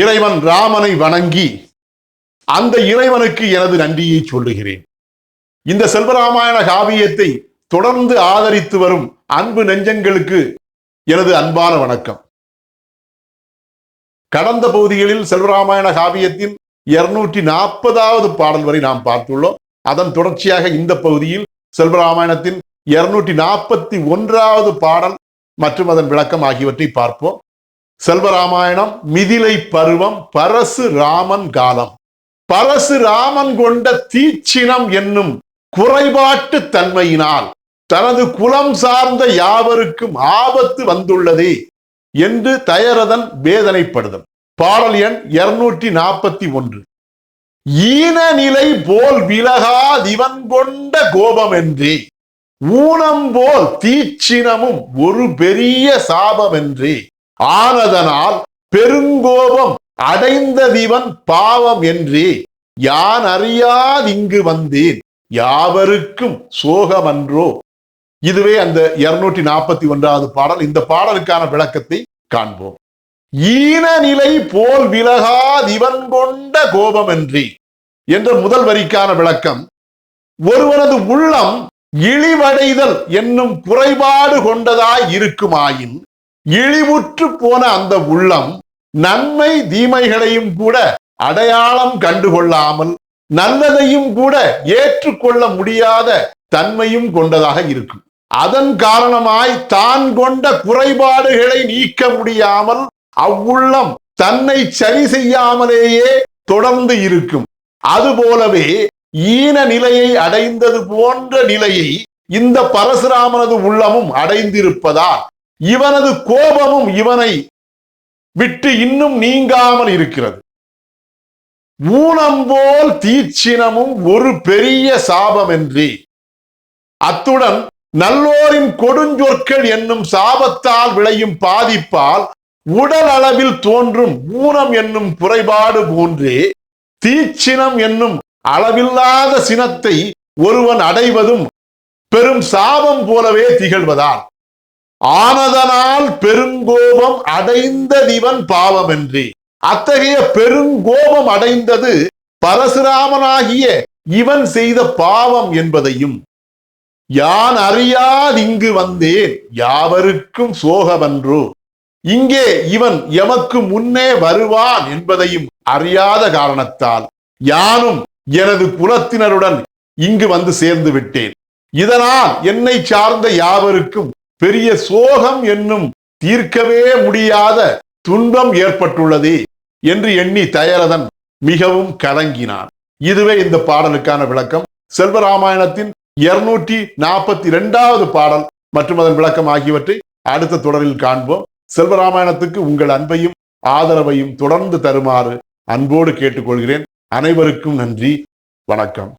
இறைவன் ராமனை வணங்கி அந்த இறைவனுக்கு எனது நன்றியை சொல்லுகிறேன். இந்த செல்வராமாயண காவியத்தை தொடர்ந்து ஆதரித்து வரும் அன்பு நெஞ்சங்களுக்கு எனது அன்பான வணக்கம். கடந்த பகுதிகளில் செல்வராமாயண காவியத்தின் இருநூற்றி நாற்பதாவது பாடல் வரை நாம் பார்த்துள்ளோம். அதன் தொடர்ச்சியாக இந்த பகுதியில் செல்வராமாயணத்தின் இருநூற்றி நாற்பத்தி ஒன்றாவது பாடல் மற்றும் அதன் விளக்கம் ஆகியவற்றை பார்ப்போம். செல்வராமாயணம் மிதிலை பருவம் பரசு ராமன் காலம். பரசு ராமன் கொண்ட தீச்சினம் என்னும் குறைபாட்டு தன்மையினால் தனது குலம் சார்ந்த யாவருக்கும் ஆபத்து வந்துள்ளது என்று தயரதன் வேதனைப்படுதல். பாடல் எண் இருநூற்றி நாற்பத்தி ஒன்று. ஈன நிலை போல் விலகாதிவன் கொண்ட கோபம் என்றே ஊனம் போல் தீச்சினமும் ஒரு பெரிய சாபம் என்றே ஆனதனால் பெருங்கோபம் அடைந்ததிவன் பாவம் என்று. யான் அறியாதிங்கு வந்தேன் யாவருக்கும் சோகமன்றோ. இதுவே அந்த இருநூற்றி நாற்பத்தி ஒன்றாவது பாடல். இந்த பாடலுக்கான விளக்கத்தை காண்போம். ஈன நிலை போல் விலகாதிவன் கொண்ட கோபம் என்றே. என்ற முதல் வரிக்கான விளக்கம் ஒருவனது உள்ளம் இழிவடைதல் என்னும் குறைபாடு கொண்டதாய் இருக்குமாயின் இழிவுற்று போன அந்த உள்ளம் நன்மை தீமைகளையும் கூட அடையாளம் கண்டுகொள்ளாமல் நல்லதையும் கூட ஏற்றுக்கொள்ள முடியாத தன்மையும் கொண்டதாக இருக்கும். அதன் காரணமாய் தான் கொண்ட குறைபாடுகளை நீக்க முடியாமல் அவ்வுள்ளம் தன்னை சரி செய்யாமலேயே தொடர்ந்து இருக்கும். அதுபோலவே ஈன நிலையை அடைந்தது போன்ற நிலையை இந்த பரசுராமனது உள்ளமும் அடைந்திருப்பதால் இவனது கோபமும் இவனை விட்டு இன்னும் நீங்காமல் இருக்கிறது. ஊனம் போல் தீச்சினமும் ஒரு பெரிய சாபம் அத்துடன் நல்லோரின் கொடுஞ்சொற்கள் என்னும் சாபத்தால் விளையும் பாதிப்பால் உடல் அளவில் தோன்றும் ஊனம் என்னும் குறைபாடு போன்றே தீச்சினம் என்னும் அளவில்லாத சினத்தை ஒருவன் அடைவதும் பெரும் சாபம் போலவே திகழ்வதால் ஆனதனால் பெருங்கோபம் அடைந்ததிவன் பாவமின்றி. அத்தகைய பெருங்கோபம் அடைந்தது பரசுராமனாகிய இவன் செய்த பாவம் என்பதையும் யான் அறியாதிங்கு வந்தேன் யாவருக்கும் சோகவன்று? இங்கே இவன் எமக்கு முன்னே வருவான் என்பதையும் அறியாத காரணத்தால் யானும் எனது குலத்தினருடன் இங்கு வந்து சேர்ந்து விட்டேன். இதனால் என்னை சார்ந்த யாவருக்கும் பெரிய சோகம் என்னும் தீர்க்கவே முடியாத துன்பம் ஏற்பட்டுள்ளது என்று எண்ணி தயரதன் மிகவும் கலங்கினான். இதுவே இந்த பாடலுக்கான விளக்கம். செல்வராமாயணத்தின் இருநூற்றி நாற்பத்தி இரண்டாவது பாடல் மற்றும் அதன் விளக்கம் ஆகியவற்றை அடுத்த தொடரில் காண்போம். செல்வராமாயணத்துக்கு உங்கள் அன்பையும் ஆதரவையும் தொடர்ந்து தருமாறு அன்போடு கேட்டுக்கொள்கிறேன். அனைவருக்கும் நன்றி. வணக்கம்.